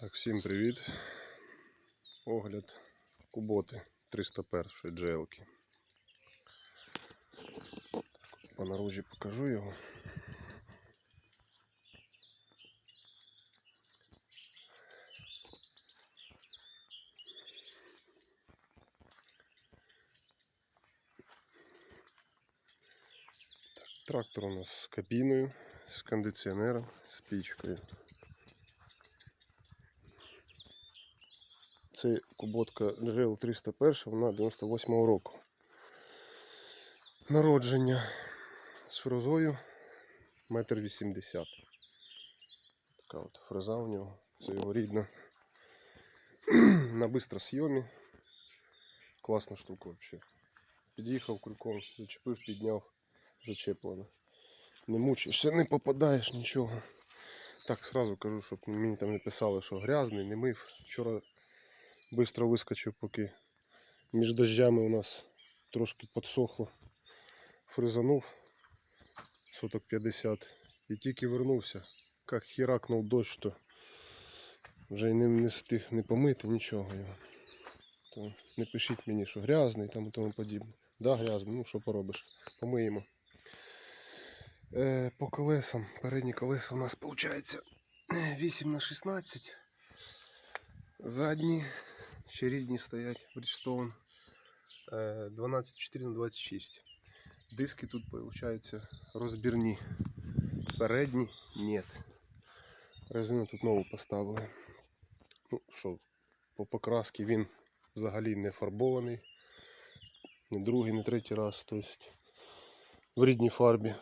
Так, всім привіт. Огляд Куботи 301 GL. По наружі покажу його. Так, трактор у нас з кабіною, з кондиціонером, з пічкою. Це куботка GL 301, вона 98-го року. Народження з фрезою 1,80 м. Така от фреза у нього. Це його рідна. На бистросйомі. Класна штука взагалі. Під'їхав крюком, зачепив, підняв, зачеплено. Не мучишся, не попадаєш нічого. Так, сразу кажу, щоб мені там не писали, що грязний, не мив. Вчора Быстро вискочив, поки між дождями у нас трошки підсохло. Фризанув соток 50 і тільки вернувся. Як херакнув дощ, то вже й не, не встиг не помити нічого його. То не пишіть мені, що грязний там і тому подібне. Да, грязний, ну що поробиш, помиємо. Е, по колесам, передні колеса у нас виходить 8 на 16 Задні ще рідні стоять Bridgestone е, 12,4 на 26. Диски тут виходить розбірні. Передні нет. Резину тут нову поставили. Ну що, по покрасці він взагалі не фарбований. Не другий, не третій раз. Тобто в рідній фарбі.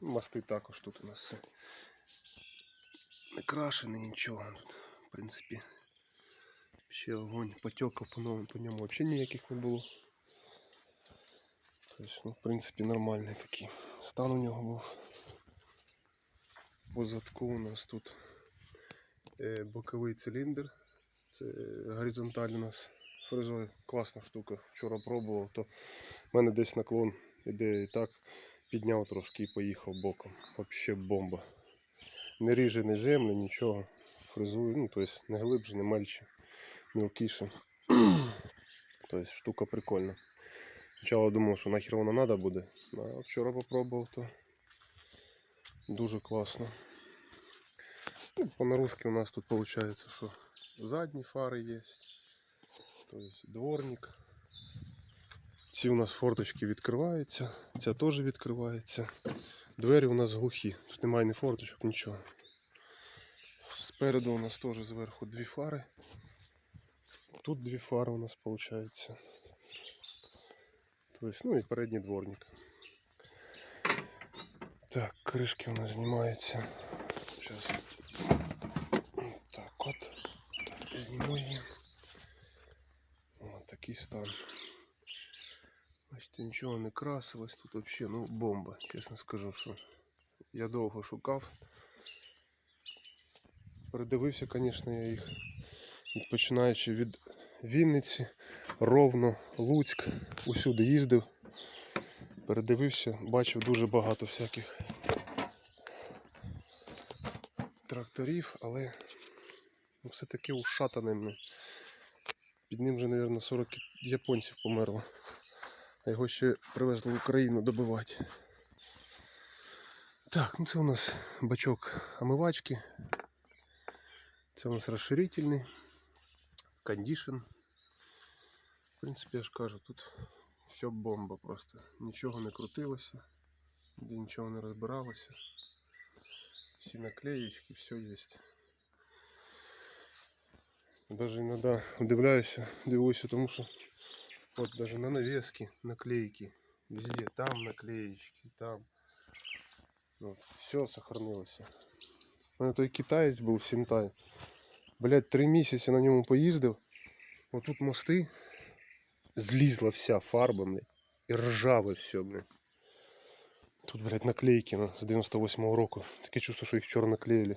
Мости також тут у нас все. Не крашений нічого. В принципі, ще огонь потекав по новому по ньому взагалі ніяких не було. Тобто, ну, в принципі, нормальний такий стан у нього був. По задку у нас тут е, боковий циліндр. Це горизонталь у нас фрезою. Класна штука. Вчора пробував, то в мене десь наклон іде і так. Підняв трошки і поїхав боком. Вообще бомба. Не ріже не землю, нічого. Фрезую, ну, тобто не глибше, не мельче мелкіше. Тобто штука прикольна. Спочатку думав, що нахер вона треба буде. А вчора попробував, то дуже класно. Ну, по наружці у нас тут виходить, що задні фари є. Тобто дворник. Ці у нас форточки відкриваються, ця теж відкривається. Двері у нас глухі, тут немає ні форточок, нічого. Спереду у нас теж зверху дві фари. Тут дві фари у нас получается. То есть, ну і передній дворник. Так, кришки у нас знімаються. Сейчас. Так от. Так, зніму її. Ось такий стан. Бачите, нічого не красилось. Тут вообще, ну, бомба, чесно скажу, що я довго шукав. Передивився, звісно, я їх. Починаючи від Вінниці, Ровно, Луцьк, усюди їздив, передивився, бачив дуже багато всяких тракторів, але все-таки ушатаними. Під ним вже, мабуть, 40 японців померло. А його ще привезли в Україну добивати. Так, ну це у нас бачок омивачки. Це у нас розширительний кондишн. В принципі, я ж кажу, тут все бомба просто. Нічого не крутилося, ніде нічого не розбиралося. Всі наклеїчки, все є. Даже іноді удивляюся, дивуюся, тому що от даже на навески наклейки. Везде там наклеечки, там. Вот, все сохранилося. У мене той китаєць був Сінтай. Блять, три місяці на ньому поїздив. Отут мости. Злізла вся фарба, блядь. І ржаве все, блядь. Тут, блядь, наклейки на, з 98-го року. Таке чувство, що їх вчора наклеїли.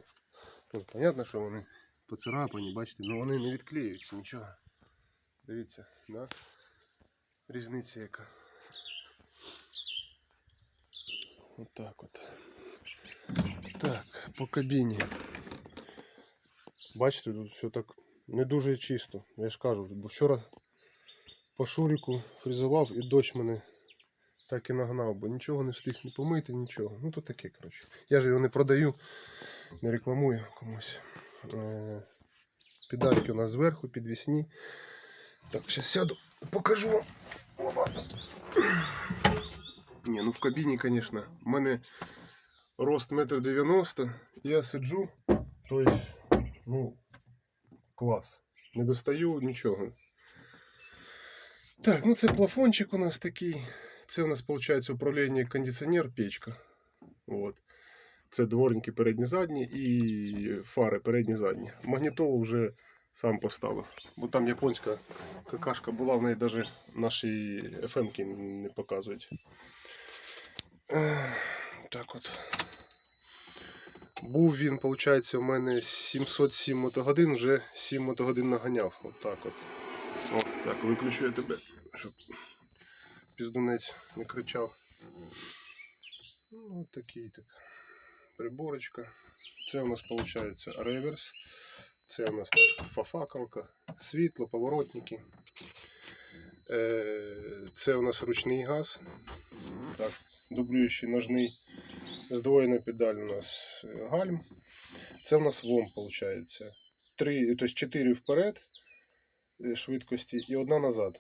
Ну, понятно, що вони поцарапані, бачите, але вони не відклеюються, нічого. Дивіться, да? Різниця яка. Отак от. Так, по кабіні. Бачите, тут все так не дуже чисто. Я ж кажу, бо вчора по шуріку фрізував і дощ мене так і нагнав, бо нічого не встиг не помити, нічого. Ну то таке, коротше. Я ж його не продаю, не рекламую комусь. Е, Педальки у нас зверху, підвісні. Так, зараз сяду, покажу вам. Ні, ну в кабіні, звісно, в мене рост метр дев'яносто, я сиджу, то есть, ну, клас. Не достаю нічого. Так, ну це плафончик у нас такий. Це у нас виходить управління кондиціонер, печка. От. Це дворники передні задні і фари передні задні. Магнітолу вже сам поставив. Бо там японська какашка була, в неї навіть наші FM-ки не показують. Так от. Був він, виходить, у мене 707 мотогодин, вже 7 мотогодин наганяв. От так от. О, так, виключу я тебе, щоб піздунець не кричав. Ну, такий так. Приборочка. Це у нас виходить реверс. Це у нас так фафакалка, світло, поворотники. Е, Це у нас ручний газ. Так, дублюючий ножний. Здвоєна педаль у нас е, гальм. Це у нас ВОМ виходить. Три, тобто 4 вперед е, швидкості і одна назад.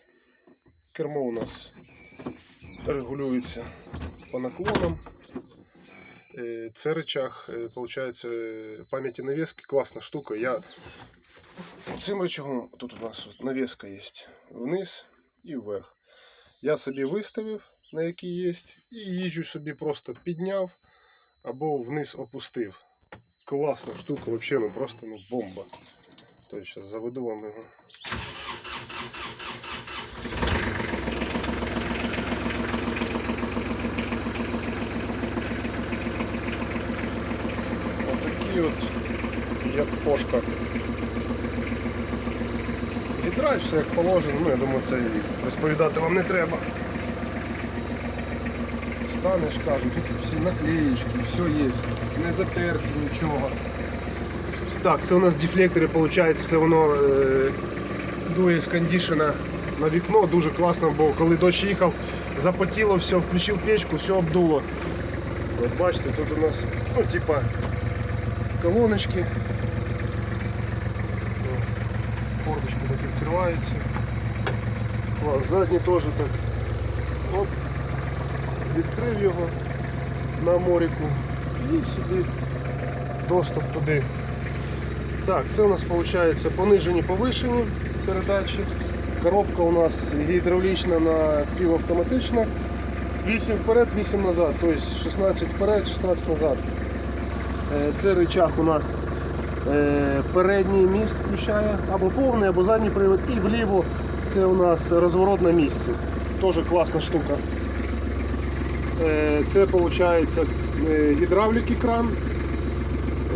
Кермо у нас регулюється по наклонам. Е, Це рычаг, е, виходить, пам'яті навіски, класна штука. Я цим рычагом, тут у нас навіска є вниз і вверх. Я собі виставив, на який є, і їжджу собі просто підняв або вниз опустив. Класна штука, взагалі, ну просто ну, бомба. То зараз заведу вам його. Отакі от, як кошка. Відрай все як положено, ну я думаю, це і розповідати вам не треба. Станеш, кажу, тут всі наклеїчки, все є, не затерті нічого. Так, це у нас дефлектори, виходить, це воно е, дує з кондішена на вікно, дуже класно, бо коли дощ їхав, запотіло все, включив печку, все обдуло. От бачите, тут у нас, ну, типа, колоночки. О, Фордочки так відкриваються. Задні теж так. Оп, відкрив його на моріку і сюди доступ туди. Так, це у нас виходить понижені повишені передачі. Коробка у нас гідравлічна на півавтоматична. 8 вперед, 8 назад, тобто 16 вперед, 16 назад. Е, Це рычаг у нас е, передній міст включає, або повний, або задній привод, і вліво це у нас розворот на місці. Теж класна штука. Е, Це виходить гідравлік екран.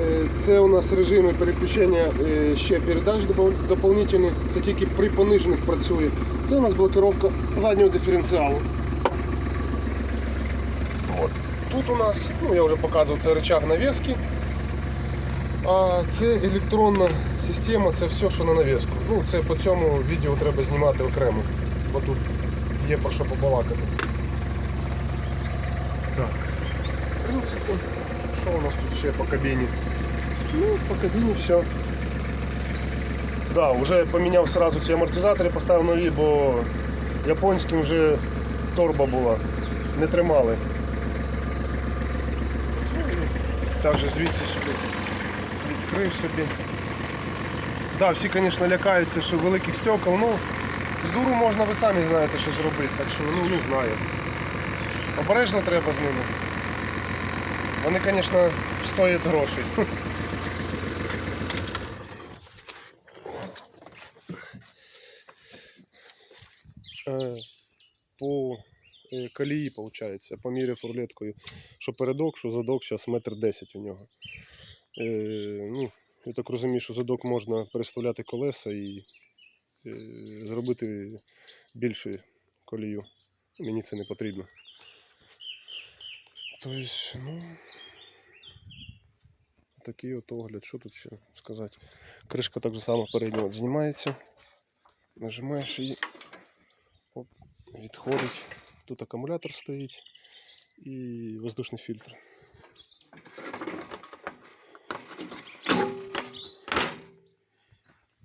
Е, Це у нас режими переключення е, ще передач доповнительні. Це тільки при понижених працює. Це у нас блокировка заднього диференціалу. От. Тут у нас, ну я вже показував, це рычаг навіски. А це електронна система, це все, що на навіску. Ну, це по цьому відео треба знімати окремо, бо тут є про що побалакати. Так, принципі, що у нас тут ще по кабіні? Ну, по кабіні все. Да, вже поміняв сразу ці амортизатори, поставив нові, бо японським вже торба була, не тримали. Також звідси сюди відкрив собі. Да, всі, звісно, лякаються, що великих стекол, ну, з дуру можна ви самі знаєте, що зробити, так що ну не знаю. Обережно треба з ними. Вони, звісно, стоять грошей. Е, По е, колії, виходить, поміряв рулеткою, що передок, що задок, зараз метр десять у нього. Е, ну, я так розумію, що задок можна переставляти колеса і зробити більшу колію. Мені це не потрібно. Тобто, ну, такий от огляд. Що тут ще сказати? Кришка так же само передня от знімається. Нажимаєш її. Оп, відходить. Тут акумулятор стоїть і воздушний фільтр.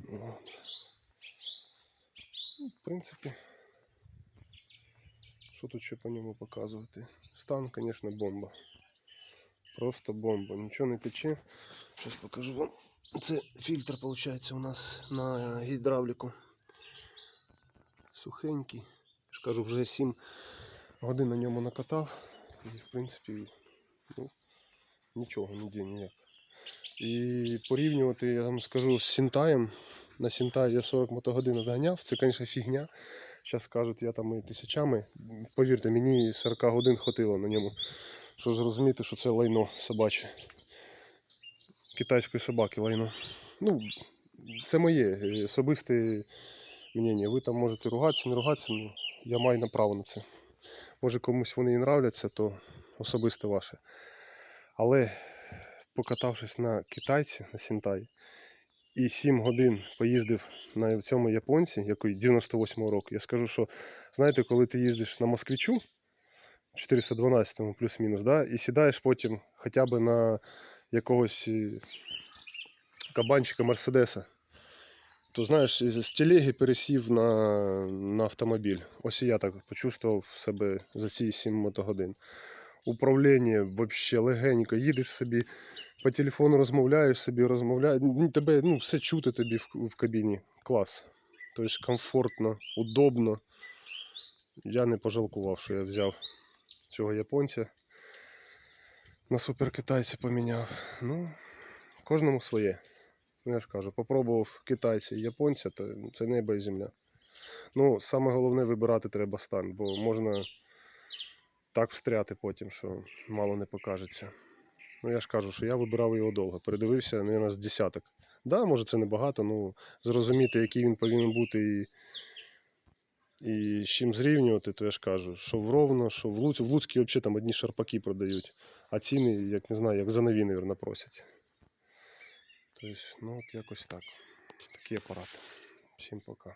От. Ну, в принципі, Що тут ще по ньому показувати? Стан, звісно, бомба. Просто бомба. Нічого не тече. Зараз покажу вам. Це фільтр, виходить, у нас на гідравліку. Сухенький. Я ж вже 7 годин на ньому накатав. І, в принципі, ну, нічого, ніде ніяк. І порівнювати, я вам скажу, з Сінтаєм. На Сінтаї я 40 мотогодин відганяв. Це, звісно, фігня. Зараз кажуть, я там і тисячами. Повірте, мені 40 годин хватило на ньому, щоб зрозуміти, що це лайно собаче. Китайської собаки лайно. Ну, це моє е, особисте мнення. Ви там можете ругатися, не ругатися, ну я маю на право на це. Може комусь вони і нравляться, то особисте ваше. Але покатавшись на китайці, на Сінтай, і 7 годин поїздив на цьому японці, який 98-го року, я скажу, що знаєте, коли ти їздиш на москвичу 412-му плюс-мінус, да, і сідаєш потім хоча б на якогось е, кабанчика Мерседеса, то знаєш, з телеги пересів на, на автомобіль. Ось і я так почувствував себе за ці 7 мотогодин. Управління взагалі легенько, їдеш собі, по телефону розмовляєш собі, розмовляєш. ну, Тебе ну, все чути тобі в, в кабіні. Клас. Тобто комфортно, удобно. Я не пожалкував, що я взяв цього японця. На суперкитайці поміняв. Ну, кожному своє. Ну, я ж кажу, попробував китайця і японця, то це небо і земля. Ну, саме головне вибирати треба стан, бо можна так встряти потім, що мало не покажеться. Ну, я ж кажу, що я вибирав його довго. Передивився не з десяток. Да, може це небагато, ну зрозуміти, який він повинен бути і, і з чим зрівнювати, то я ж кажу, що в Ровно, що в Луцьку. В Луцькі взагалі там одні шарпаки продають, а ціни, як не знаю, як за нові, мабуть, просять. Тобто, ну от якось так. Такий апарат. Всім пока.